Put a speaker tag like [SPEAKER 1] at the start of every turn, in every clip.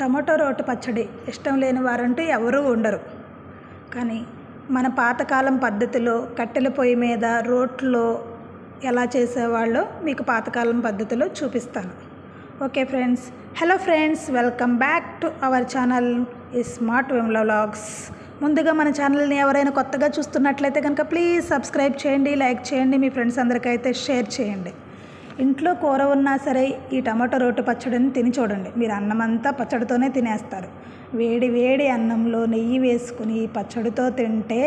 [SPEAKER 1] Tomato రోటి పచ్చడి ఇష్టం లేని వారంటూ ఎవరూ ఉండరు. కానీ మన పాతకాలం పద్ధతిలో కట్టెల పొయ్యి మీద రోట్లో ఎలా చేసేవాళ్ళో మీకు పాతకాలం పద్ధతిలో చూపిస్తాను. Okay friends hello friends welcome back to our channel ఈ స్మార్ట్ విమ్లా వ్లాగ్స్. ముందుగా మన ఛానల్ని ఎవరైనా కొత్తగా చూస్తున్నట్లయితే కనుక ప్లీజ్ సబ్స్క్రైబ్ చేయండి లైక్ చేయండి మీ ఫ్రెండ్స్ అందరికైతే షేర్ చేయండి. ఇంట్లో కూర ఉన్నా సరే ఈ టమాటో రోటి పచ్చడిని తిని చూడండి. మీరు అన్నం అంతా పచ్చడితోనే తినేస్తారు. వేడి వేడి అన్నంలో నెయ్యి వేసుకుని పచ్చడితో తింటే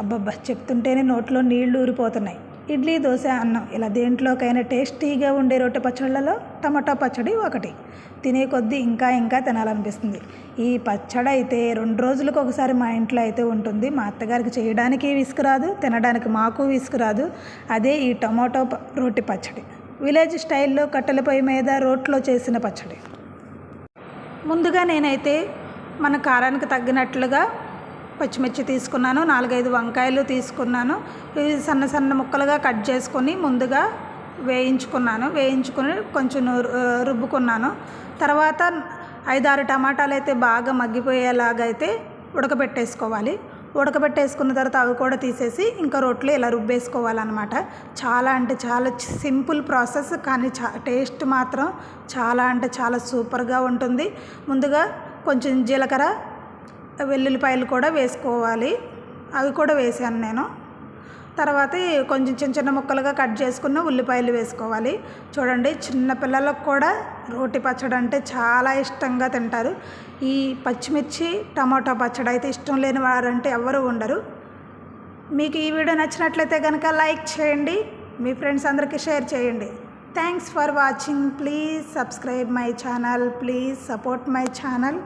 [SPEAKER 1] అబ్బబ్బా చెప్తుంటేనే నోట్లో నీళ్ళు ఊరిపోతున్నాయి. ఇడ్లీ దోశ అన్నం ఇలా దేంట్లోకైనా టేస్టీగా ఉండే రొట్టె పచ్చళ్ళలో టమాటా పచ్చడి ఒకటి. తినే కొద్దీ ఇంకా ఇంకా తినాలనిపిస్తుంది. ఈ పచ్చడి అయితే రెండు రోజులకు ఒకసారి మా ఇంట్లో అయితే ఉంటుంది. మా అత్తగారికి చేయడానికి విసుకురాదు తినడానికి మాకు విసుకురాదు అదే ఈ టమాటో రొట్టె రోటి పచ్చడి. విలేజ్ స్టైల్లో కట్టెల పొయ్యి మీద రోట్లో చేసిన పచ్చడి. ముందుగా నేనైతే మన కారానికి తగ్గినట్లుగా పచ్చిమిర్చి తీసుకున్నాను నాలుగైదు వంకాయలు తీసుకున్నాను. ఇవి సన్న సన్న ముక్కలుగా కట్ చేసుకొని ముందుగా వేయించుకున్నాను. వేయించుకొని కొంచెం రు- రుబ్బుకున్నాను. తర్వాత ఐదారు టమాటాలు అయితే బాగా మగ్గిపోయేలాగా అయితే ఉడకబెట్టేసుకోవాలి. ఉడకబెట్టేసుకున్న తర్వాత అవి కూడా తీసేసి ఇంకా రొట్టెలు ఇలా రుబ్బేసుకోవాలన్నమాట. చాలా అంటే చాలా సింపుల్ ప్రాసెస్ కానీ చా టేస్ట్ మాత్రం చాలా అంటే చాలా సూపర్గా ఉంటుంది. ముందుగా కొంచెం జీలకర్ర వెల్లుల్లిపాయలు కూడా వేసుకోవాలి. అవి కూడా వేసాను నేను. తర్వాత కొంచెం చిన్న చిన్న ముక్కలుగా కట్ చేసుకున్న ఉల్లిపాయలు వేసుకోవాలి. చూడండి చిన్న పిల్లలకు కూడా రోటి పచ్చడి అంటే చాలా ఇష్టంగా తింటారు. ఈ పచ్చిమిర్చి టమాటో పచ్చడి అయితే ఇష్టం లేని వారంటే ఎవరు ఉండరు. మీకు ఈ వీడియో నచ్చినట్లయితే కనుక లైక్ చేయండి మీ ఫ్రెండ్స్ అందరికీ షేర్ చేయండి. Thanks for watching. Please subscribe my channel please support my channel.